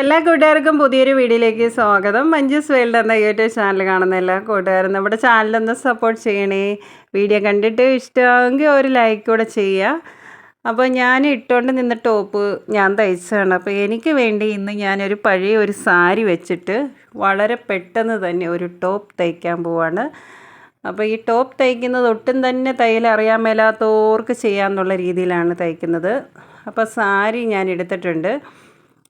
എല്ലാ കൂട്ടുകാർക്കും പുതിയൊരു വീഡിയോയിലേക്ക് സ്വാഗതം. മഞ്ജുസ് വേൾഡ് എന്ന യൂട്യൂബ് ചാനൽ കാണുന്ന എല്ലാ കൂട്ടുകാരും നമ്മുടെ ചാനലൊന്ന് സപ്പോർട്ട് ചെയ്യണേ. വീഡിയോ കണ്ടിട്ട് ഇഷ്ടമാണെങ്കിൽ ഒരു ലൈക്ക് കൂടെ ചെയ്യുക. അപ്പോൾ ഞാൻ ഇട്ടുകൊണ്ട് നിന്ന ടോപ്പ് ഞാൻ തയ്ച്ചതാണ്. അപ്പോൾ എനിക്ക് വേണ്ടി ഇന്ന് ഞാനൊരു പഴയ ഒരു സാരി വെച്ചിട്ട് വളരെ പെട്ടെന്ന് തന്നെ ഒരു ടോപ്പ് തയ്ക്കാൻ പോവാണ്. അപ്പോൾ ഈ ടോപ്പ് തയ്ക്കുന്നത് ഒട്ടും തന്നെ തയ്യൽ അറിയാൻ മേലാത്തവർക്ക് ചെയ്യാമെന്നുള്ള രീതിയിലാണ് തയ്ക്കുന്നത്. അപ്പോൾ സാരി ഞാൻ എടുത്തിട്ടുണ്ട്.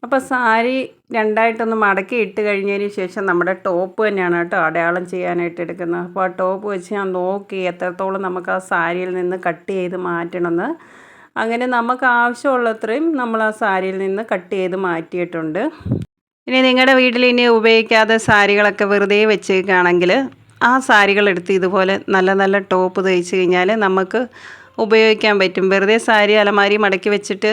അപ്പോൾ സാരി രണ്ടായിട്ടൊന്ന് മടക്കി ഇട്ട് കഴിഞ്ഞതിന് ശേഷം നമ്മുടെ ടോപ്പ് തന്നെയാണ് കേട്ടോ അടയാളം ചെയ്യാനായിട്ട് എടുക്കുന്നത്. അപ്പോൾ ആ ടോപ്പ് വെച്ച് ഞാൻ നോക്കി എത്രത്തോളം നമുക്ക് ആ സാരിയിൽ നിന്ന് കട്ട് ചെയ്ത് മാറ്റണമെന്ന്. അങ്ങനെ നമുക്ക് ആവശ്യമുള്ളത്രയും നമ്മൾ ആ സാരിയിൽ നിന്ന് കട്ട് ചെയ്ത് മാറ്റിയിട്ടുണ്ട്. ഇനി നിങ്ങളുടെ വീട്ടിൽ ഇനി ഉപയോഗിക്കാതെ സാരികളൊക്കെ വെറുതെ വെച്ചേക്കുകയാണെങ്കിൽ ആ സാരികൾ എടുത്ത് ഇതുപോലെ നല്ല നല്ല ടോപ്പ് തയ്ച്ച് കഴിഞ്ഞാൽ നമുക്ക് ഉപയോഗിക്കാൻ പറ്റും. വെറുതെ സാരി അലമാരി മടക്കി വെച്ചിട്ട്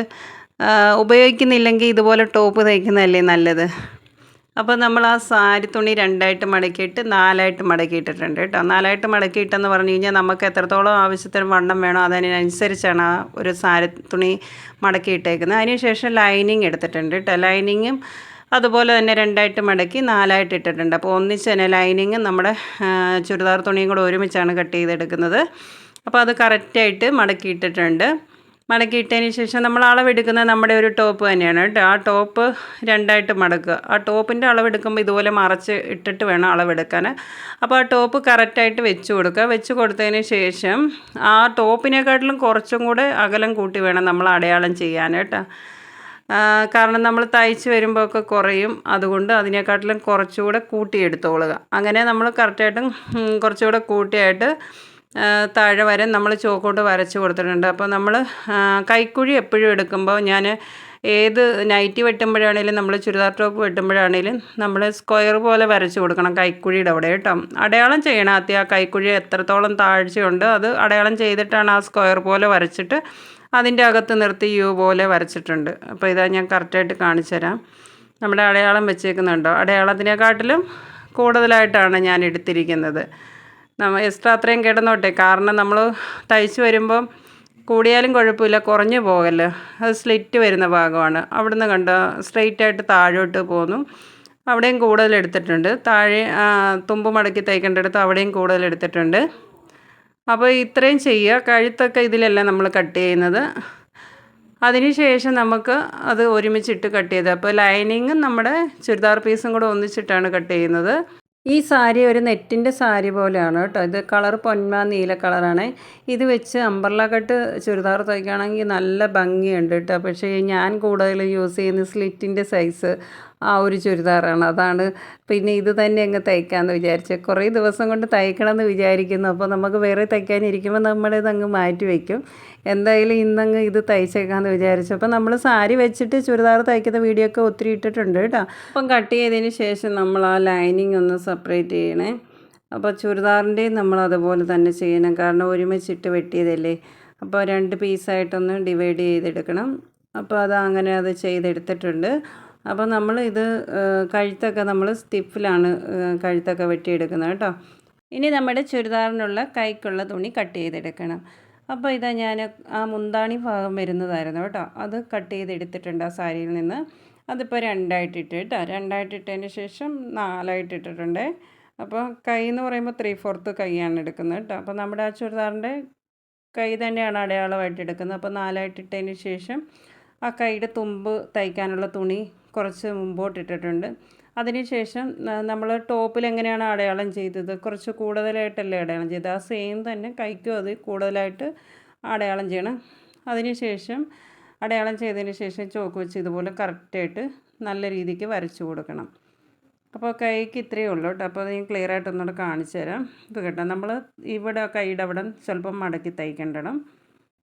ഉപയോഗിക്കുന്നില്ലെങ്കിൽ ഇതുപോലെ ടോപ്പ് തയ്ക്കുന്നതല്ലേ നല്ലത്? അപ്പോൾ നമ്മൾ ആ സാരി തുണി രണ്ടായിട്ട് മടക്കിയിട്ട് നാലായിട്ട് മടക്കിയിട്ടിട്ടുണ്ട് കേട്ടോ. നാലായിട്ട് മടക്കിയിട്ടെന്ന് പറഞ്ഞു കഴിഞ്ഞാൽ നമുക്ക് എത്രത്തോളം ആവശ്യത്തിന് വണ്ണം വേണോ അതിനനുസരിച്ചാണ് ആ ഒരു സാരി തുണി മടക്കിയിട്ടേക്കുന്നത്. അതിനുശേഷം ലൈനിങ് എടുത്തിട്ടുണ്ട് കേട്ടോ. ലൈനിങ്ങും അതുപോലെ തന്നെ രണ്ടായിട്ട് മടക്കി നാലായിട്ട് ഇട്ടിട്ടുണ്ട്. അപ്പോൾ ഒന്നിച്ച് തന്നെ ലൈനിങ്ങും നമ്മുടെ ചുരിദാർ തുണിയും കൂടെ ഒരുമിച്ചാണ് കട്ട് ചെയ്തെടുക്കുന്നത്. അപ്പോൾ അത് കറക്റ്റായിട്ട് മടക്കിയിട്ടിട്ടുണ്ട്. മടക്കിയിട്ടതിന് ശേഷം നമ്മൾ അളവെടുക്കുന്നത് നമ്മുടെ ഒരു ടോപ്പ് തന്നെയാണ് കേട്ടോ. ആ ടോപ്പ് രണ്ടായിട്ട് മടക്കുക. ആ ടോപ്പിന്റെ അളവെടുക്കുമ്പോൾ ഇതുപോലെ മറച്ച് ഇട്ടിട്ട് വേണം അളവെടുക്കാൻ. അപ്പോൾ ആ ടോപ്പ് കറക്റ്റായിട്ട് വെച്ച് കൊടുക്കുക. വെച്ച് കൊടുത്തതിന് ശേഷം ആ ടോപ്പിനെക്കാട്ടിലും കുറച്ചും കൂടെ അകലം കൂട്ടി വേണം നമ്മൾ അടയാളം ചെയ്യാൻ കേട്ടോ. കാരണം നമ്മൾ തയ്ച്ച് വരുമ്പോൾ ഒക്കെ കുറയും. അതുകൊണ്ട് അതിനെക്കാട്ടിലും കുറച്ചുകൂടെ കൂട്ടിയെടുത്തോളുക. അങ്ങനെ നമ്മൾ കറക്റ്റായിട്ടും കുറച്ചുകൂടെ കൂട്ടിയായിട്ട് താഴെ വരെ നമ്മൾ ചോക്കോട്ട് വരച്ച് കൊടുത്തിട്ടുണ്ട്. അപ്പോൾ നമ്മൾ കൈക്കുഴി എപ്പോഴും എടുക്കുമ്പോൾ ഞാൻ ഏത് നൈറ്റി വെട്ടുമ്പോഴാണേലും നമ്മൾ ചുരിദാർ ടോപ്പ് വെട്ടുമ്പോഴാണേലും നമ്മൾ സ്ക്വയർ പോലെ വരച്ച് കൊടുക്കണം കൈക്കുഴിയുടെ അവിടെ കേട്ടോ. അടയാളം ചെയ്യണം ആദ്യം ആ കൈക്കുഴി എത്രത്തോളം താഴ്ചയുണ്ട് അത് അടയാളം ചെയ്തിട്ടാണ് ആ സ്ക്വയർ പോലെ വരച്ചിട്ട് അതിന്റെ അകത്ത് നിർത്തി യു പോലെ വരച്ചിട്ടുണ്ട്. അപ്പോൾ ഇതാ ഞാൻ കറക്റ്റായിട്ട് കാണിച്ചു തരാം. നമ്മുടെ അടയാളം വെച്ചേക്കുന്നുണ്ടോ? അടയാളത്തിനെക്കാട്ടിലും കൂടുതലായിട്ടാണ് ഞാൻ എടുത്തിരിക്കുന്നത്. എക്സ്ട്രാ അത്രയും കിടന്നോട്ടെ. കാരണം നമ്മൾ തയ്ച്ച് വരുമ്പം കൂടിയാലും കുഴപ്പമില്ല കുറഞ്ഞു പോകല്ലോ അത് സ്ലിറ്റ് വരുന്ന ഭാഗമാണ്. അവിടുന്ന് കണ്ട സ്ട്രെയിറ്റ് ആയിട്ട് താഴോട്ട് പോന്നു. അവിടെയും കൂടുതൽ എടുത്തിട്ടുണ്ട്. താഴെ തുമ്പ് മടക്കി തയ്ക്കേണ്ടടുത്ത് അവിടെയും കൂടുതൽ എടുത്തിട്ടുണ്ട്. അപ്പോൾ ഇത്രയും ചെയ്യുക. കഴുത്തൊക്കെ ഇതിലല്ല നമ്മൾ കട്ട് ചെയ്യുന്നത്. അതിനുശേഷം നമുക്ക് അത് ഒരുമിച്ചിട്ട് കട്ട് ചെയ്ത് അപ്പോൾ ലൈനിങ്ങും നമ്മുടെ ചുരിദാർ പീസും കൂടെ ഒന്നിച്ചിട്ടാണ് കട്ട് ചെയ്യുന്നത്. ഈ സാരി ഒരു നെറ്റിന്റെ സാരി പോലെയാണ് കേട്ടോ. ഇത് കളർ പൊന്മ നീല കളറാണ്. ഇത് വെച്ച് അമ്പർല കട്ട് ചുരിദാർ തയ്ക്കുകയാണെങ്കിൽ നല്ല ഭംഗിയുണ്ട് കേട്ടോ. പക്ഷേ ഞാൻ കൂടുതൽ യൂസ് ചെയ്യുന്ന സ്ലിറ്റിന്റെ സൈസ് ആ ഒരു ചുരിദാറാണ്. അതാണ് പിന്നെ ഇത് തന്നെ അങ്ങ് തയ്ക്കാമെന്ന് വിചാരിച്ച്. കുറേ ദിവസം കൊണ്ട് തയ്ക്കണമെന്ന് വിചാരിക്കുന്നു. അപ്പോൾ നമുക്ക് വേറെ തയ്ക്കാനിരിക്കുമ്പോൾ നമ്മളിത് അങ്ങ് മാറ്റി വയ്ക്കും. എന്തായാലും ഇന്നങ്ങ് ഇത് തയ്ച്ചേക്കാമെന്ന് വിചാരിച്ചു. അപ്പോൾ നമ്മൾ സാരി വെച്ചിട്ട് ചുരിദാർ തയ്ക്കുന്ന വീഡിയോ ഒക്കെ ഒത്തിരി ഇട്ടിട്ടുണ്ട് കേട്ടോ. അപ്പം കട്ട് ചെയ്തതിന് ശേഷം നമ്മൾ ആ ലൈനിങ് ഒന്ന് സെപ്പറേറ്റ് ചെയ്യണേ. അപ്പോൾ ചുരിദാറിന്റെയും നമ്മൾ അതുപോലെ തന്നെ ചെയ്യണം. കാരണം ഒരുമിച്ചിട്ട് വെട്ടിയതല്ലേ. അപ്പോൾ രണ്ട് പീസായിട്ടൊന്ന് ഡിവൈഡ് ചെയ്തെടുക്കണം. അപ്പോൾ അത് അങ്ങനെ അത് ചെയ്തെടുത്തിട്ടുണ്ട്. അപ്പോൾ നമ്മൾ ഇത് കഴുത്തൊക്കെ നമ്മൾ സ്റ്റിഫിലാണ് കഴുത്തൊക്കെ വെട്ടിയെടുക്കുന്നത് കേട്ടോ. ഇനി നമ്മുടെ ചുരിദാറിനുള്ള കൈക്കുള്ള തുണി കട്ട് ചെയ്തെടുക്കണം. അപ്പോൾ ഇതാ ഞാൻ ആ മുന്താണി ഭാഗം വരുന്നതായിരുന്നു കേട്ടോ. അത് കട്ട് ചെയ്തെടുത്തിട്ടുണ്ട് ആ സാരിയിൽ നിന്ന്. അതിപ്പോൾ രണ്ടായിട്ട് ഇട്ട് കേട്ടോ. രണ്ടായിട്ട് ഇട്ടതിന് ശേഷം നാലായിട്ട് ഇട്ടിട്ടുണ്ട് അപ്പോൾ കൈ എന്ന് പറയുമ്പോൾ ത്രീ ഫോർത്ത് കൈയാണ് എടുക്കുന്നത് കേട്ടോ. അപ്പോൾ നമ്മുടെ ആ ചുരിദാറിന്റെ കൈ തന്നെയാണ് അടയാളമായിട്ട് എടുക്കുന്നത്. അപ്പോൾ നാലായിട്ട് ഇട്ടതിന് ശേഷം ആ കൈയുടെ തുമ്പ് തയ്ക്കാനുള്ള തുണി കുറച്ച് മുമ്പോട്ട് ഇട്ടിട്ടുണ്ട് അതിനുശേഷം നമ്മൾ ടോപ്പിൽ എങ്ങനെയാണ് അടയാളം ചെയ്തത്? കുറച്ച് കൂടുതലായിട്ടല്ലേ അടയാളം ചെയ്തത്? ആ സെയിം തന്നെ കൈക്കും അത് കൂടുതലായിട്ട് അടയാളം ചെയ്യണം. അതിനുശേഷം അടയാളം ചെയ്തതിന് ശേഷം ചോക്ക് വെച്ച് ഇതുപോലെ കറക്റ്റായിട്ട് നല്ല രീതിക്ക് വരച്ചു കൊടുക്കണം. അപ്പോൾ കൈക്ക് ഇത്രയേ ഉള്ളൂ കേട്ടോ. അപ്പോൾ അത് ഞാൻ ഒന്നുകൂടെ കാണിച്ചു തരാം. ഇത് കേട്ടോ നമ്മൾ ഇവിടെ കൈയുടെ അവിടെ ചിലപ്പം മടക്കി തയ്ക്കേണ്ടണം.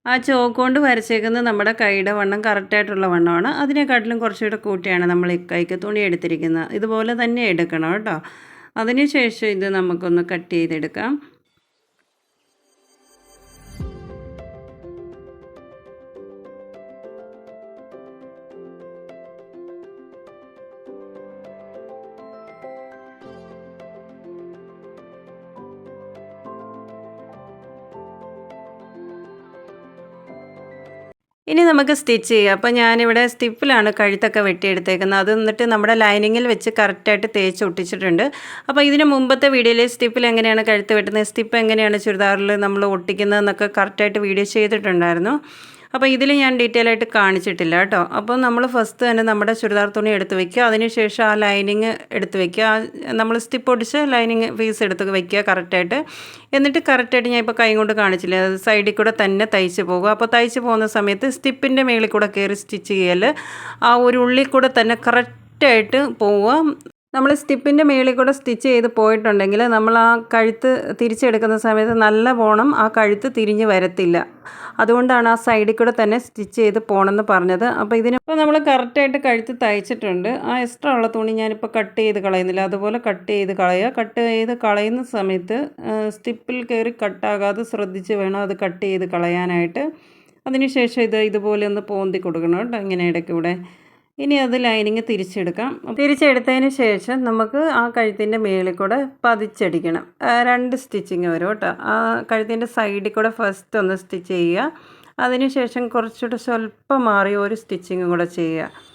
ആ ചോക്ക് കൊണ്ട് വരച്ചേക്കുന്നത് നമ്മുടെ കൈയുടെ വണ്ണം കറക്റ്റായിട്ടുള്ള വണ്ണമാണ്. അതിനെക്കാട്ടിലും കുറച്ചുകൂടെ കൂട്ടിയാണ് നമ്മൾ ഈ കൈക്ക് തുണി എടുത്തിരിക്കുന്നത്. ഇതുപോലെ തന്നെ എടുക്കണം കേട്ടോ. അതിനുശേഷം ഇത് നമുക്കൊന്ന് കട്ട് ചെയ്തെടുക്കാം. ഇനി നമുക്ക് സ്റ്റിച്ച് ചെയ്യാം. അപ്പോൾ ഞാനിവിടെ സ്റ്റിപ്പിലാണ് കഴുത്തൊക്കെ വെട്ടിയെടുത്തേക്കുന്നത്. അത് എന്നിട്ട് നമ്മുടെ ലൈനിങ്ങിൽ വെച്ച് കറക്റ്റായിട്ട് തേച്ച് ഒട്ടിച്ചിട്ടുണ്ട്. അപ്പോൾ ഇതിന് മുമ്പത്തെ വീഡിയോയിൽ സ്റ്റിപ്പിൽ എങ്ങനെയാണ് കഴുത്ത് വെട്ടുന്നത് സ്റ്റിപ്പ് എങ്ങനെയാണ് ചുരിദാറിൽ നമ്മൾ ഒട്ടിക്കുന്നതെന്നൊക്കെ കറക്റ്റായിട്ട് വീഡിയോ ചെയ്തിട്ടുണ്ടായിരുന്നു. അപ്പോൾ ഇതിൽ ഞാൻ ഡീറ്റെയിൽ ആയിട്ട് കാണിച്ചിട്ടില്ല കേട്ടോ. അപ്പോൾ നമ്മൾ ഫസ്റ്റ് തന്നെ നമ്മുടെ ചുരിദാർ തുണി എടുത്ത് വെക്കുക. അതിനുശേഷം ആ ലൈനിങ് എടുത്ത് വെക്കുക. നമ്മൾ സ്റ്റിപ്പ് ഒടിച്ച് ലൈനിങ് പീസ് എടുത്ത് വെക്കുക കറക്റ്റായിട്ട് എന്നിട്ട് കറക്റ്റായിട്ട് ഞാൻ ഇപ്പോൾ കൈ കൊണ്ട് കാണിച്ചില്ല? സൈഡിൽ കൂടെ തന്നെ തയ്ച്ച് പോകുക അപ്പോൾ തയ്ച്ച് പോകുന്ന സമയത്ത് സ്റ്റിപ്പിന്റെ മേളിൽ കൂടെ കയറി സ്റ്റിച്ച് ചെയ്യൽ ആ ഒരു ഉള്ളിൽ കൂടെ തന്നെ കറക്റ്റായിട്ട് പോവുക. നമ്മൾ സ്റ്റിപ്പിന്റെ മേളിൽ കൂടെ സ്റ്റിച്ച് ചെയ്ത് പോയിട്ടുണ്ടെങ്കിൽ നമ്മൾ ആ കഴുത്ത് തിരിച്ചെടുക്കുന്ന സമയത്ത് നല്ല പോണം ആ കഴുത്ത് തിരിഞ്ഞ് വരത്തില്ല. അതുകൊണ്ടാണ് ആ സൈഡിൽ കൂടെ തന്നെ സ്റ്റിച്ച് ചെയ്ത് പോകണമെന്ന് പറഞ്ഞത്. അപ്പോൾ ഇതിനിപ്പോൾ നമ്മൾ കറക്റ്റായിട്ട് കഴുത്ത് തയ്ച്ചിട്ടുണ്ട്. ആ എക്സ്ട്രാ ഉള്ള തുണി ഞാനിപ്പോൾ കട്ട് ചെയ്ത് കളയുന്നില്ല. അതുപോലെ കട്ട് ചെയ്ത് കളയുക. കട്ട് ചെയ്ത് കളയുന്ന സമയത്ത് സ്റ്റിപ്പിൽ കയറി കട്ടാകാതെ ശ്രദ്ധിച്ച് വേണം അത് കട്ട് ചെയ്ത് കളയാനായിട്ട്. അതിനുശേഷം ഇത് ഇതുപോലെ ഒന്ന് പോന്തി കൊടുക്കണം കേട്ടോ. ഇങ്ങനെ ഇടയ്ക്ക് ഇവിടെ. ഇനി അത് ലൈനിങ് തിരിച്ചെടുക്കാം. തിരിച്ചെടുത്തതിന് ശേഷം നമുക്ക് ആ കഴുത്തിന്റെ മേളിൽ കൂടെ പതിച്ചടിക്കണം. രണ്ട് സ്റ്റിച്ചിങ് വരും കേട്ടോ. ആ കഴുത്തിന്റെ സൈഡിൽ കൂടെ ഫസ്റ്റ് ഒന്ന് സ്റ്റിച്ച് ചെയ്യുക. അതിനുശേഷം കുറച്ചുകൂടെ സ്വല്പം മാറി ഒരു സ്റ്റിച്ചിങ്ങും കൂടെ ചെയ്യുക.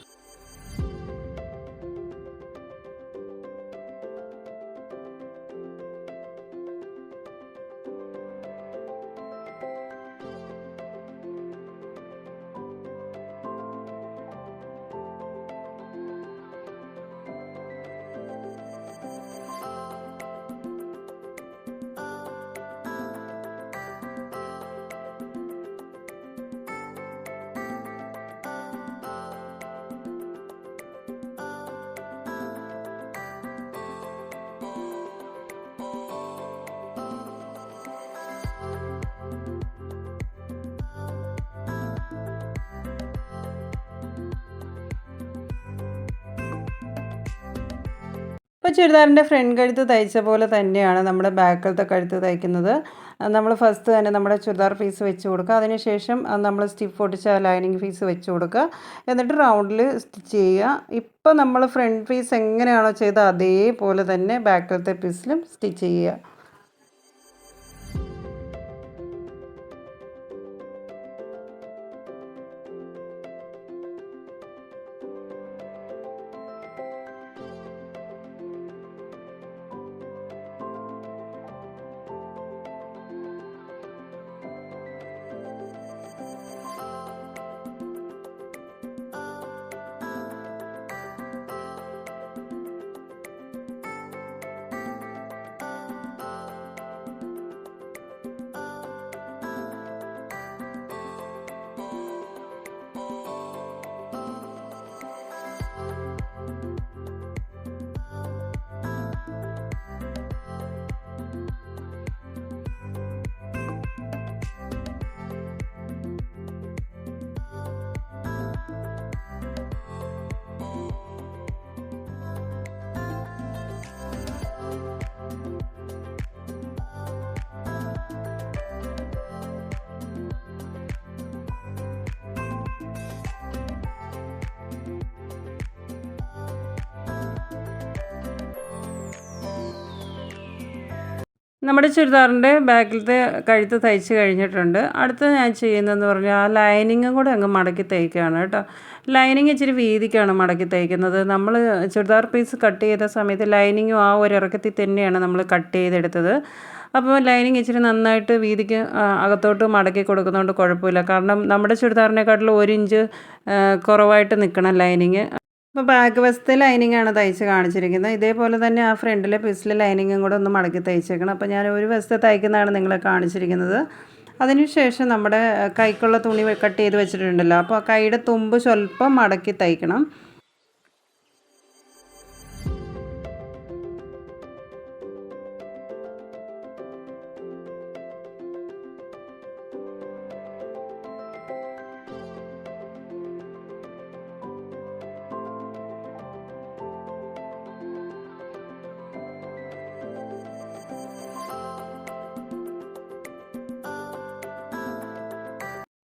ഇപ്പോൾ ചുരിദാറിന്റെ ഫ്രണ്ട് കഴുത്ത് തയ്ച്ച പോലെ തന്നെയാണ് നമ്മുടെ ബാക്കിലത്തെ കഴുത്ത് തയ്ക്കുന്നത്. നമ്മൾ ഫസ്റ്റ് തന്നെ നമ്മുടെ ചുരിദാർ പീസ് വെച്ച് കൊടുക്കുക. അതിനുശേഷം നമ്മൾ സ്റ്റിഫ് ഒട്ടിച്ച ലൈനിങ് പീസ് വെച്ച് കൊടുക്കുക. എന്നിട്ട് റൗണ്ടിൽ സ്റ്റിച്ച് ചെയ്യുക. ഇപ്പോൾ നമ്മൾ ഫ്രണ്ട് പീസ് എങ്ങനെയാണോ ചെയ്തത് അതേപോലെ തന്നെ ബാക്കിലത്തെ പീസിലും സ്റ്റിച്ച് ചെയ്യുക. നമ്മുടെ ചുരിദാറിന്റെ ബാക്കിലത്തെ കഴുത്ത് തയ്ച്ച് കഴിഞ്ഞിട്ടുണ്ട്. അടുത്ത ഞാൻ ചെയ്യുന്നതെന്ന് പറഞ്ഞാൽ ആ ലൈനിങ്ങും കൂടെ അങ്ങ് മടക്കി തയ്ക്കുകയാണ് കേട്ടോ. ലൈനിങ് ഇച്ചിരി വീതിക്കാണ് മടക്കി തയ്ക്കുന്നത്. നമ്മൾ ചുരിദാർ പീസ് കട്ട് ചെയ്ത സമയത്ത് ലൈനിങ്ങും ആ ഒരു ഇറക്കത്തിൽ തന്നെയാണ് നമ്മൾ കട്ട് ചെയ്തെടുത്തത്. അപ്പോൾ ലൈനിങ് ഇച്ചിരി നന്നായിട്ട് വീതിക്ക് അകത്തോട്ട് മടക്കി കൊടുക്കുന്നതുകൊണ്ട് കുഴപ്പമില്ല. കാരണം നമ്മുടെ ചുരിദാറിനെക്കാട്ടിലും ഒരു ഇഞ്ച് കുറവായിട്ട് നിൽക്കണം ലൈനിങ്. അപ്പോൾ ബാക്ക് വശത്തെ ലൈനിങ് ആണ് തയ്ച്ച് കാണിച്ചിരിക്കുന്നത്. ഇതേപോലെ തന്നെ ആ ഫ്രണ്ടിലെ പീസിലെ ലൈനിങ്ങും കൂടെ ഒന്ന് മടക്കി തയ്ച്ചേക്കണം. അപ്പോൾ ഞാൻ ഒരു വസ്തു തയ്ക്കുന്നതാണ് നിങ്ങളെ കാണിച്ചിരിക്കുന്നത്. അതിനുശേഷം നമ്മുടെ കൈക്കുള്ള തുണി കട്ട് ചെയ്ത് വെച്ചിട്ടുണ്ടല്ലോ. അപ്പോൾ കൈയുടെ തുമ്പ് സ്വല്പം മടക്കി തയ്ക്കണം.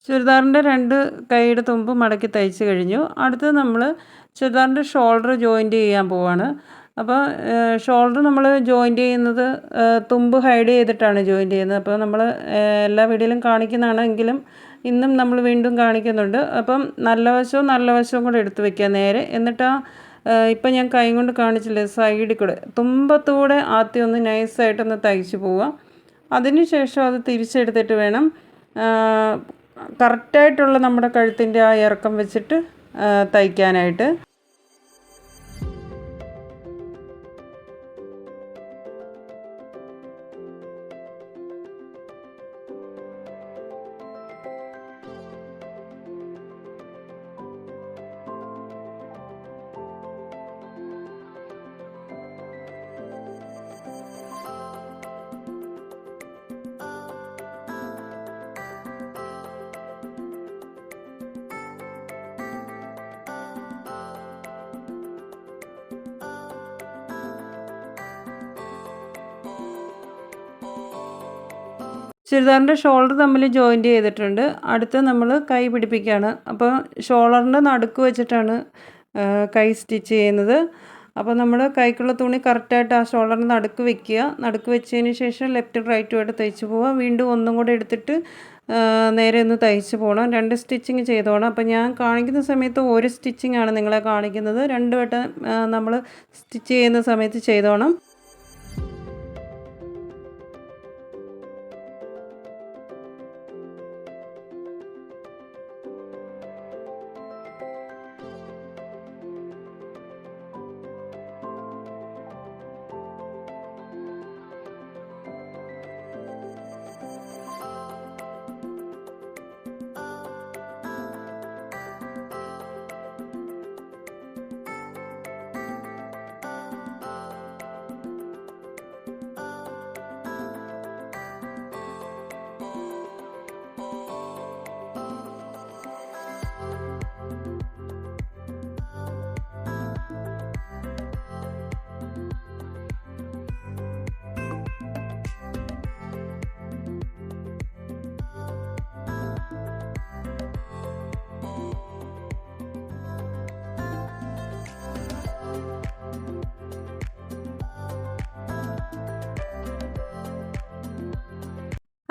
ചുരിദാറിന്റെ രണ്ട് കൈയുടെ തുമ്പ് മടക്കി തയ്ച്ച് കഴിഞ്ഞു. അടുത്തത് നമ്മൾ ചുരിദാറിന്റെ ഷോൾഡർ ജോയിന്റ് ചെയ്യാൻ പോവാണ്. അപ്പോൾ ഷോൾഡർ നമ്മൾ ജോയിന്റ് ചെയ്യുന്നത് തുമ്പ് ഹൈഡ് ചെയ്തിട്ടാണ് ജോയിന്റ് ചെയ്യുന്നത്. അപ്പോൾ നമ്മൾ എല്ലാ വീഡിയോയിലും കാണിക്കുന്നതാണെങ്കിലും ഇന്നും നമ്മൾ വീണ്ടും കാണിക്കുന്നുണ്ട്. അപ്പം നല്ല വശവും നല്ല വശവും കൂടെ എടുത്ത് വെക്കുക നേരെ. എന്നിട്ട് ഇപ്പം ഞാൻ കൈ കൊണ്ട് കാണിച്ചില്ലേ സൈഡിൽ കൂടെ. തുമ്പത്തൂടെ ആദ്യം ഒന്ന് നൈസായിട്ടൊന്ന് തയ്ച്ച് പോവുക. അതിന് ശേഷം അത് തിരിച്ചെടുത്തിട്ട് വേണം കറക്റ്റായിട്ടുള്ള നമ്മുടെ കഴുത്തിന്റെ ആ ഇറക്കം വെച്ചിട്ട് തയ്ക്കാനായിട്ട് ചുരിദാറിന്റെ ഷോൾഡർ തമ്മിൽ ജോയിന്റ് ചെയ്തിട്ടുണ്ട്. അടുത്ത് നമ്മൾ കൈ പിടിപ്പിക്കുകയാണ്. അപ്പോൾ ഷോൾഡറിന്റെ നടുക്ക് വെച്ചിട്ടാണ് കൈ സ്റ്റിച്ച് ചെയ്യുന്നത്. അപ്പോൾ നമ്മൾ കൈക്കുള്ള തുണി കറക്റ്റായിട്ട് ആ ഷോൾഡറിന്റെ നടുക്ക് വെക്കുക. നടുക്ക് വെച്ചതിന് ശേഷം ലെഫ്റ്റും റൈറ്റുമായിട്ട് തയ്ച്ച് പോവുക. വീണ്ടും ഒന്നും കൂടെ എടുത്തിട്ട് നേരെ ഒന്ന് തയ്ച്ച് പോകണം. രണ്ട് സ്റ്റിച്ചിങ് ചെയ്തോണം. അപ്പോൾ ഞാൻ കാണിക്കുന്ന സമയത്ത് ഒരു സ്റ്റിച്ചിങ് ആണ് നിങ്ങളെ കാണിക്കുന്നത്. രണ്ട് വട്ടം നമ്മൾ സ്റ്റിച്ച് ചെയ്യുന്ന സമയത്ത് ചെയ്തോണം.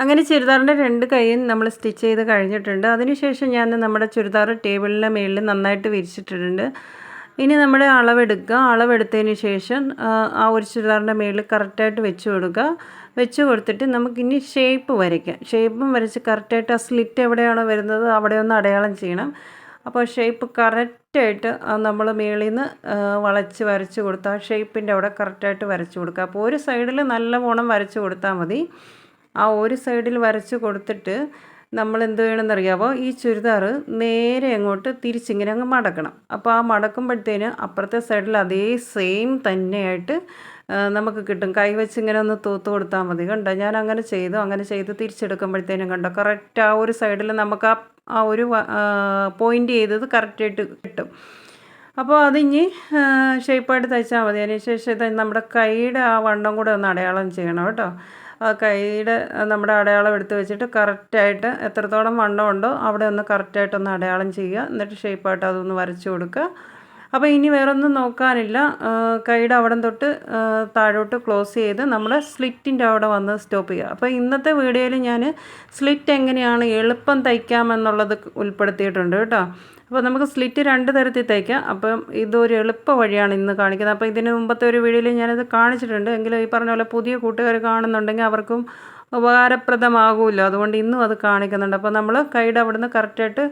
അങ്ങനെ ചുരിദാറിന്റെ രണ്ട് കൈയും നമ്മൾ സ്റ്റിച്ച് ചെയ്ത് കഴിഞ്ഞിട്ടുണ്ട്. അതിനുശേഷം ഞാൻ നമ്മുടെ ചുരിദാർ ടേബിളിന്റെ മേളിൽ നന്നായിട്ട് വിരിച്ചിട്ടിട്ടുണ്ട്. ഇനി നമ്മൾ അളവെടുക്കുക. അളവെടുത്തതിന് ശേഷം ആ ഒരു ചുരിദാറിന്റെ മേളിൽ കറക്റ്റായിട്ട് വെച്ച് കൊടുക്കുക. വെച്ച് കൊടുത്തിട്ട് നമുക്കിനി ഷേപ്പ് വരയ്ക്കാം. ഷേപ്പും വരച്ച് കറക്റ്റായിട്ട് ആ സ്ലിറ്റ് എവിടെയാണോ വരുന്നത് അവിടെ ഒന്ന് അടയാളം ചെയ്യണം. അപ്പോൾ ഷേപ്പ് കറക്റ്റായിട്ട് നമ്മൾ മേളിൽ നിന്ന് വളച്ച് വരച്ച് കൊടുത്താൽ ഷേപ്പിന്റെ അവിടെ കറക്റ്റായിട്ട് വരച്ച് കൊടുക്കുക. അപ്പോൾ ഒരു സൈഡിൽ നല്ല വരച്ച് കൊടുത്താൽ മതി. ആ ഒരു സൈഡിൽ വരച്ച് കൊടുത്തിട്ട് നമ്മൾ എന്ത് വേണമെന്നറിയാമോ ഈ ചുരിദാർ നേരെ അങ്ങോട്ട് തിരിച്ചിങ്ങനെ അങ്ങ് മടക്കണം. അപ്പോൾ ആ മടക്കുമ്പോഴത്തേന് അപ്പുറത്തെ സൈഡിൽ അതേ സെയിം തന്നെയായിട്ട് നമുക്ക് കിട്ടും. കൈ വെച്ച് ഇങ്ങനെ ഒന്ന് തൂത്ത് കൊടുത്താൽ മതി. കണ്ടോ? ഞാൻ അങ്ങനെ ചെയ്തു. അങ്ങനെ ചെയ്ത് തിരിച്ചെടുക്കുമ്പോഴത്തേനും കണ്ടോ? കറക്റ്റ് ആ ഒരു സൈഡിൽ നമുക്ക് ആ ആ ഒരു പോയിന്റ് ചെയ്തത് കറക്റ്റായിട്ട് കിട്ടും. അപ്പോൾ അതിഞ്ഞ് ഷേപ്പായിട്ട് തയ്ച്ചാൽ മതി. അതിന് ശേഷം നമ്മുടെ കൈയുടെ ആ വണ്ണം കൂടെ ഒന്ന് അടയാളം ചെയ്യണം കേട്ടോ. കൈയുടെ നമ്മുടെ അടയാളം എടുത്ത് വെച്ചിട്ട് കറക്റ്റായിട്ട് എത്രത്തോളം വണ്ണം ഉണ്ടോ അവിടെ ഒന്ന് കറക്റ്റായിട്ടൊന്ന് അടയാളം ചെയ്യുക. എന്നിട്ട് ഷേപ്പായിട്ട് അതൊന്ന് വരച്ച് കൊടുക്കുക. അപ്പോൾ ഇനി വേറൊന്നും നോക്കാനില്ല. കൈയുടെ അവിടം തൊട്ട് താഴോട്ട് ക്ലോസ് ചെയ്ത് നമ്മൾ സ്ലിറ്റിന്റെ അവിടെ വന്ന് സ്റ്റോപ്പ് ചെയ്യുക. അപ്പോൾ ഇന്നത്തെ വീഡിയോയിൽ ഞാൻ സ്ലിറ്റ് എങ്ങനെയാണ് എളുപ്പം തയ്ക്കാമെന്നുള്ളത് ഉൾപ്പെടുത്തിയിട്ടുണ്ട് കേട്ടോ. അപ്പോൾ നമുക്ക് സ്ലിറ്റ് രണ്ട് തരത്തിൽ തയ്ക്കാം. അപ്പം ഇതൊരു എളുപ്പ വഴിയാണ് ഇന്ന് കാണിക്കുന്നത്. അപ്പോൾ ഇതിന് മുമ്പത്തെ ഒരു വീഡിയോയിൽ ഞാനത് കാണിച്ചിട്ടുണ്ട്. എങ്കിലും ഈ പറഞ്ഞ പോലെ പുതിയ കൂട്ടുകാർ കാണുന്നുണ്ടെങ്കിൽ അവർക്കും ഉപകാരപ്രദമാകുമല്ലോ അതുകൊണ്ട് ഇന്നും അത് കാണിക്കുന്നുണ്ട്. അപ്പോൾ നമ്മൾ കൈയുടെ അവിടുന്ന് കറക്റ്റായിട്ട്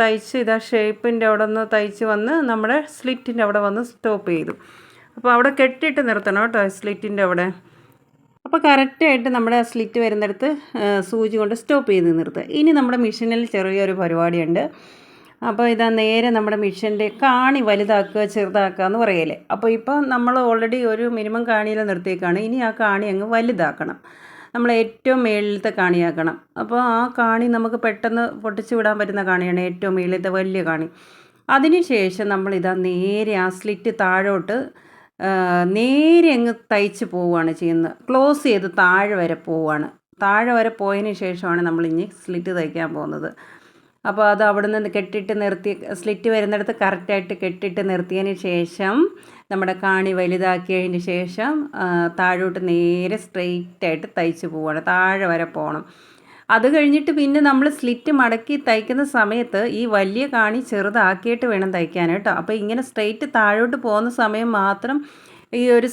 തയ്ച്ച് ഇതാ ഷേപ്പിന്റെ അവിടെ നിന്ന് തയ്ച്ച് വന്ന് നമ്മുടെ സ്ലിറ്റിന്റെ അവിടെ വന്ന് സ്റ്റോപ്പ് ചെയ്തു. അപ്പോൾ അവിടെ കെട്ടിയിട്ട് നിർത്തണം കേട്ടോ സ്ലിറ്റിന്റെ അവിടെ. അപ്പോൾ കറക്റ്റായിട്ട് നമ്മുടെ സ്ലിറ്റ് വരുന്നിടത്ത് സൂചി കൊണ്ട് സ്റ്റോപ്പ് ചെയ്ത് നിർത്തുക. ഇനി നമ്മുടെ മിഷനിൽ ചെറിയൊരു പരിപാടിയുണ്ട്. അപ്പോൾ ഇതാ നേരെ നമ്മുടെ മിഷന്റെ കാണി വലുതാക്കുക ചെറുതാക്കുക എന്ന് പറയല്ലേ. അപ്പോൾ ഇപ്പോൾ നമ്മൾ ഓൾറെഡി ഒരു മിനിമം കാണിയിൽ നിർത്തിയേക്കാണ്. ഇനി ആ കാണി അങ്ങ് വലുതാക്കണം. നമ്മൾ ഏറ്റവും മേളിലത്തെ കാണിയാക്കണം. അപ്പോൾ ആ കാണി നമുക്ക് പെട്ടെന്ന് പൊട്ടിച്ചു വിടാൻ പറ്റുന്ന കാണിയാണ് ഏറ്റവും മേളിലത്തെ വലിയ കാണി. അതിനുശേഷം നമ്മളിതാ നേരെ ആ സ്ലിറ്റ് താഴോട്ട് നേരെ അങ്ങ് തയ്ച്ച് പോവുകയാണ് ചെയ്യുന്നത്. ക്ലോസ് ചെയ്ത് താഴെ വരെ പോവുകയാണ്. താഴെ വരെ പോയതിന് ശേഷമാണ് നമ്മൾ ഇനി സ്ലിറ്റ് തയ്ക്കാൻ പോകുന്നത്. അപ്പോൾ അത് അവിടെ നിന്ന് കെട്ടിട്ട് നിർത്തി സ്ലിറ്റ് വരുന്നിടത്ത് കറക്റ്റായിട്ട് കെട്ടിട്ട് നിർത്തിയതിന് ശേഷം നമ്മുടെ കാണി വലുതാക്കിയതിന് ശേഷം താഴോട്ട് നേരെ സ്ട്രെയിറ്റ് ആയിട്ട് തയ്ച്ച് പോവണം താഴെ വരെ പോകണം. അത് കഴിഞ്ഞിട്ട് പിന്നെ നമ്മൾ സ്ലിറ്റ് മടക്കി തയ്ക്കുന്ന സമയത്ത് ഈ വലിയ കാണി ചെറുതാക്കിയിട്ട് വേണം തയ്ക്കാൻ കേട്ടോ അപ്പോൾ ഇങ്ങനെ സ്ട്രെയിറ്റ് താഴോട്ട് പോകുന്ന സമയം മാത്രം ഈ ഒരു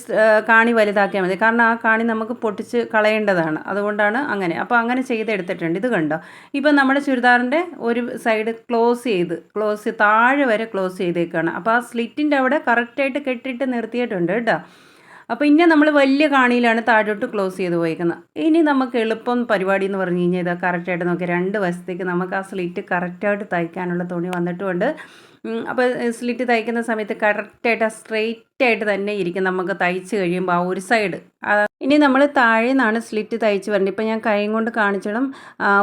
കാണി വലുതാക്കിയാൽ മതി. കാരണം ആ കാണി നമുക്ക് പൊട്ടിച്ച് കളയേണ്ടതാണ്. അതുകൊണ്ടാണ് അങ്ങനെ. അപ്പോൾ അങ്ങനെ ചെയ്തെടുത്തിട്ടുണ്ട്. ഇത് കണ്ടോ? ഇപ്പം നമ്മുടെ ചുരിദാറിന്റെ ഒരു സൈഡ് ക്ലോസ് ചെയ്ത് ക്ലോസ് താഴെ വരെ ക്ലോസ് ചെയ്തേക്കാണ്. അപ്പോൾ ആ സ്ലിറ്റിന്റെ അവിടെ കറക്റ്റായിട്ട് കെട്ടിയിട്ട് നിർത്തിയിട്ടുണ്ട് കേട്ടോ. അപ്പോൾ ഇനി നമ്മൾ വലിയ കാണിയിലാണ് താഴോട്ട് ക്ലോസ് ചെയ്ത് പോയേക്കുന്നത്. ഇനി നമുക്ക് എളുപ്പം പരിപാടി എന്ന് പറഞ്ഞു കഴിഞ്ഞാൽ ഇതാ കറക്റ്റായിട്ട് നോക്കി രണ്ട് വശത്തേക്ക് നമുക്ക് ആ സ്ലിറ്റ് കറക്റ്റായിട്ട് തയ്ക്കാനുള്ള തുണി വന്നിട്ടുമുണ്ട്. അപ്പോൾ സ്ലിറ്റ് തയ്ക്കുന്ന സമയത്ത് കറക്റ്റായിട്ട് ആ സ്ട്രെയിറ്റ് ആയിട്ട് തന്നെ ഇരിക്കും. നമുക്ക് തയ്ച്ച് കഴിയുമ്പോൾ ആ ഒരു സൈഡ് ഇനി നമ്മൾ താഴെ നിന്നാണ് സ്ലിറ്റ് തയ്ച്ച് വരേണ്ടത്. ഇപ്പം ഞാൻ കൈ കൊണ്ട് കാണിച്ചിടും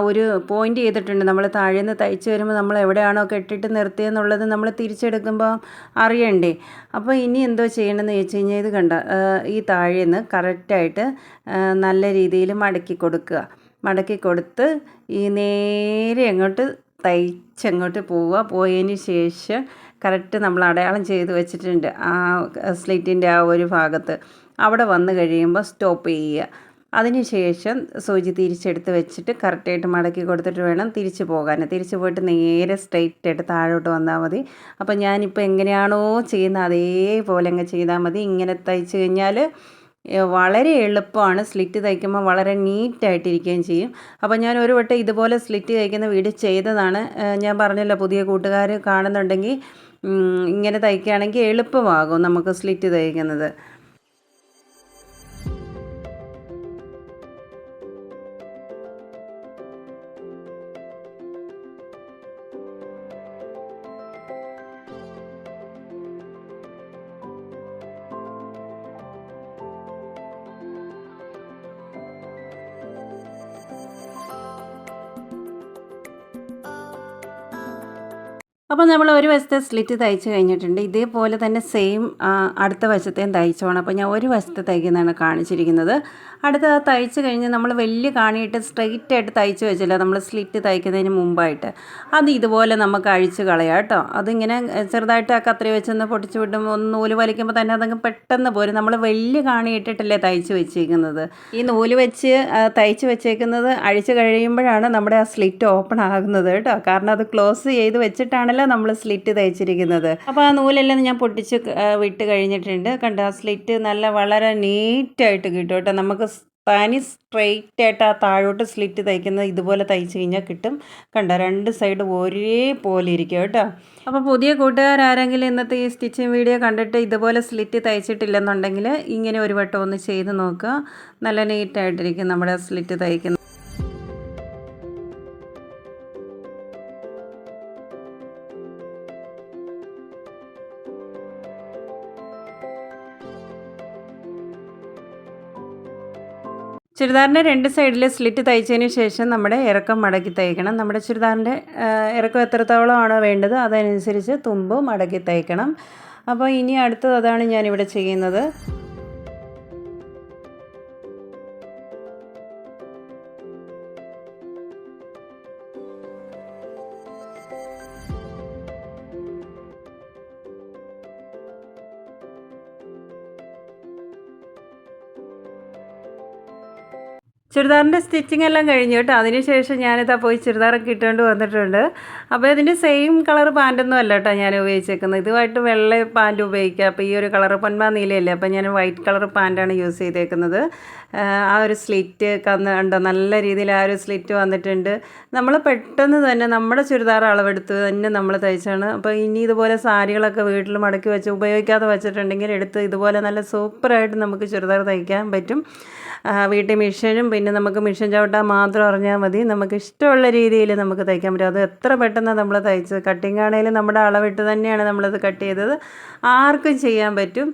ഒരു പോയിന്റ് ചെയ്തിട്ടുണ്ട്. നമ്മൾ താഴെ നിന്ന് തയ്ച്ച് വരുമ്പോൾ നമ്മൾ എവിടെയാണോ കെട്ടിട്ട് നിർത്തിയെന്നുള്ളത് നമ്മൾ തിരിച്ചെടുക്കുമ്പോൾ അറിയണ്ടേ. അപ്പോൾ ഇനി എന്തോ ചെയ്യണമെന്ന് ചോദിച്ചു കഴിഞ്ഞാൽ ഇത് കണ്ട? ഈ താഴെ നിന്ന് കറക്റ്റായിട്ട് നല്ല രീതിയിൽ മടക്കി കൊടുക്കുക. മടക്കി കൊടുത്ത് ഈ നേരെ അങ്ങോട്ട് തയ്ച്ചങ്ങോട്ട് പോവുക. പോയതിന് ശേഷം കറക്റ്റ് നമ്മൾ അടയാളം ചെയ്ത് വെച്ചിട്ടുണ്ട് ആ സ്ലിറ്റിന്റെ ആ ഒരു ഭാഗത്ത്. അവിടെ വന്നു കഴിയുമ്പോൾ സ്റ്റോപ്പ് ചെയ്യുക. അതിനുശേഷം സൂചി തിരിച്ചെടുത്ത് വെച്ചിട്ട് കറക്റ്റായിട്ട് മടക്കി കൊടുത്തിട്ട് വേണം തിരിച്ച് പോകാൻ. തിരിച്ച് പോയിട്ട് നേരെ സ്ട്രെയിറ്റ് ആയിട്ട് താഴോട്ട് വന്നാൽ മതി. അപ്പോൾ ഞാനിപ്പോൾ എങ്ങനെയാണോ ചെയ്യുന്നത് അതേപോലെ അങ്ങ് ചെയ്താൽ മതി. ഇങ്ങനെ തയ്ച്ച് കഴിഞ്ഞാൽ വളരെ എളുപ്പമാണ് സ്ലിറ്റ് തയ്ക്കുമ്പോൾ വളരെ നീറ്റായിട്ടിരിക്കുകയും ചെയ്യും. അപ്പോൾ ഞാൻ ഒരു വട്ടം ഇതുപോലെ സ്ലിറ്റ് തയ്ക്കുന്ന വീഡിയോ ചെയ്തതാണ്. ഞാൻ പറഞ്ഞല്ലോ പുതിയ കൂട്ടുകാർ കാണുന്നുണ്ടെങ്കിൽ ഇങ്ങനെ തയ്ക്കുകയാണെങ്കിൽ എളുപ്പമാകും നമുക്ക് സ്ലിറ്റ് തയ്ക്കുന്നത്. അപ്പോൾ നമ്മൾ ഒരു വശത്തെ സ്ലിറ്റ് തയ്ച്ച് കഴിഞ്ഞിട്ടുണ്ട്. ഇതേപോലെ തന്നെ സെയിം അടുത്ത വശത്തെയും തയ്ച്ചോണം. അപ്പോൾ ഞാൻ ഒരു വശത്ത് തയ്ക്കുന്നതാണ് കാണിച്ചിരിക്കുന്നത്. അടുത്ത തയ്ച്ച് കഴിഞ്ഞ് നമ്മൾ വലിയ കാണിയിട്ട് സ്ട്രെയിറ്റ് ആയിട്ട് തയ്ച്ച് വെച്ചില്ല നമ്മൾ സ്ലിറ്റ് തയ്ക്കുന്നതിന് മുമ്പായിട്ട്. അത് ഇതുപോലെ നമുക്ക് അഴിച്ച് കളയാം കേട്ടോ. അതിങ്ങനെ ചെറുതായിട്ട് ആ കത്രി വെച്ചൊന്ന് പൊട്ടിച്ച് വിടും ഒന്ന് നൂൽ വലിക്കുമ്പോൾ തന്നെ അതങ്ങ് പെട്ടെന്ന് പോരും. നമ്മൾ വലിയ കാണിയിട്ടിട്ടല്ലേ തയ്ച്ച് വെച്ചേക്കുന്നത്. ഈ നൂൽ വെച്ച് തയ്ച്ച് വെച്ചേക്കുന്നത് അഴിച്ച് കഴിയുമ്പോഴാണ് നമ്മുടെ ആ സ്ലിറ്റ് ഓപ്പൺ ആകുന്നത് കേട്ടോ. കാരണം അത് ക്ലോസ് ചെയ്ത് വെച്ചിട്ടാണല്ലോ നമ്മൾ സ്ലിറ്റ് തയ്ച്ചിരിക്കുന്നത്. അപ്പോൾ ആ നൂലെല്ലാം ഞാൻ പൊട്ടിച്ച് വിട്ട് കഴിഞ്ഞിട്ടുണ്ട്. കണ്ടോ ആ സ്ലിറ്റ് നല്ല വളരെ നീറ്റായിട്ട് കിട്ടും കേട്ടോ. നമുക്ക് തനി സ്ട്രെയിറ്റ് ആയിട്ട് ആ താഴോട്ട് സ്ലിറ്റ് തയ്ക്കുന്നത് ഇതുപോലെ തയ്ച്ച് കഴിഞ്ഞാൽ കിട്ടും. കണ്ടോ രണ്ട് സൈഡ് ഒരേപോലെ ഇരിക്കും കേട്ടോ. അപ്പോൾ പുതിയ കൂട്ടുകാർ ആരെങ്കിലും ഇന്നത്തെ ഈ സ്റ്റിച്ചിങ് വീഡിയോ കണ്ടിട്ട് ഇതുപോലെ സ്ലിറ്റ് തയ്ച്ചിട്ടില്ലെന്നുണ്ടെങ്കിൽ ഇങ്ങനെ ഒരു വട്ടം ഒന്ന് ചെയ്ത് നോക്കുക. നല്ല നീറ്റായിട്ടിരിക്കും നമ്മുടെ സ്ലിറ്റ് തയ്ക്കുന്നത്. ചുരിദാറിന്റെ രണ്ട് സൈഡിൽ സ്ലിറ്റ് തയ്ച്ചതിന് ശേഷം നമ്മുടെ ഇറക്കം മടക്കി തയ്ക്കണം. നമ്മുടെ ചുരിദാറിന്റെ ഇറക്കം എത്രത്തോളമാണോ വേണ്ടത് അതനുസരിച്ച് തുമ്പ് മടക്കി തയ്ക്കണം. അപ്പോൾ ഇനി അടുത്തത് അതാണ് ഞാനിവിടെ ചെയ്യുന്നത്. ചുരിദാറിന്റെ സ്റ്റിച്ചിങ് എല്ലാം കഴിഞ്ഞു കേട്ടോ. അതിനുശേഷം ഞാനിതാ പോയി ചുരിദാറൊക്കെ ഇട്ടുകൊണ്ട് വന്നിട്ടുണ്ട്. അപ്പോൾ ഇതിന്റെ സെയിം കളർ പാന്റൊന്നും അല്ല കേട്ടോ ഞാൻ ഉപയോഗിച്ചേക്കുന്നത്. ഇതുമായിട്ട് വെള്ള പാന്റ് ഉപയോഗിക്കുക. അപ്പോൾ ഈ ഒരു കളർ പൊന്മാ നീലയല്ലേ? അപ്പോൾ ഞാൻ വൈറ്റ് കളർ പാന്റാണ് യൂസ് ചെയ്തേക്കുന്നത്. ആ ഒരു സ്ലിറ്റ് കന്ന് ഉണ്ടോ? നല്ല രീതിയിൽ ആ ഒരു സ്ലിറ്റ് വന്നിട്ടുണ്ട്. നമ്മൾ പെട്ടെന്ന് തന്നെ നമ്മുടെ ചുരിദാർ അളവെടുത്ത് തന്നെ നമ്മൾ തയ്ച്ചാണ്. അപ്പോൾ ഇനി ഇതുപോലെ സാരികളൊക്കെ വീട്ടിൽ മടക്കി വെച്ച് ഉപയോഗിക്കാതെ വെച്ചിട്ടുണ്ടെങ്കിൽ എടുത്ത് ഇതുപോലെ നല്ല സൂപ്പറായിട്ട് നമുക്ക് ചുരിദാർ തയ്ക്കാൻ പറ്റും. വീട്ടിൽ മിഷനും പിന്നെ നമുക്ക് മിഷൻ ചവിട്ടാൻ മാത്രം അറിഞ്ഞാൽ മതി. നമുക്ക് ഇഷ്ടമുള്ള രീതിയിൽ നമുക്ക് തയ്ക്കാൻ പറ്റും. അത് എത്ര പെട്ടെന്ന് നമ്മൾ തയ്ച്ചത് കട്ടിങ് ആണെങ്കിലും നമ്മുടെ അളവിട്ട് തന്നെയാണ് നമ്മളത് കട്ട് ചെയ്തത്. ആർക്കും ചെയ്യാൻ പറ്റും.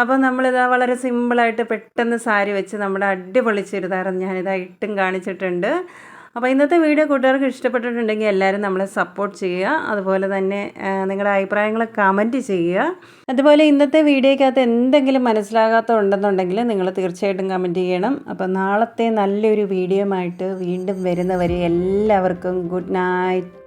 അപ്പോൾ നമ്മളിതാ വളരെ സിമ്പിളായിട്ട് പെട്ടെന്ന് സാരി വെച്ച് നമ്മുടെ അടിപൊളി ചുരിദാർ ഞാനിതാ ഇട്ടും കാണിച്ചിട്ടുണ്ട്. അപ്പോൾ ഇന്നത്തെ വീഡിയോ കൂട്ടുകാർക്ക് ഇഷ്ടപ്പെട്ടിട്ടുണ്ടെങ്കിൽ എല്ലാവരും നമ്മളെ സപ്പോർട്ട് ചെയ്യുക. അതുപോലെ തന്നെ നിങ്ങളുടെ അഭിപ്രായങ്ങൾ കമന്റ് ചെയ്യുക. അതുപോലെ ഇന്നത്തെ വീഡിയോയ്ക്കകത്ത് എന്തെങ്കിലും മനസ്സിലാകാത്ത ഉണ്ടെന്നുണ്ടെങ്കിൽ നിങ്ങൾ തീർച്ചയായിട്ടും കമന്റ് ചെയ്യണം. അപ്പോൾ നാളത്തെ നല്ലൊരു വീഡിയോ ആയിട്ട് വീണ്ടും വരുന്നവരെ എല്ലാവർക്കും ഗുഡ് നൈറ്റ്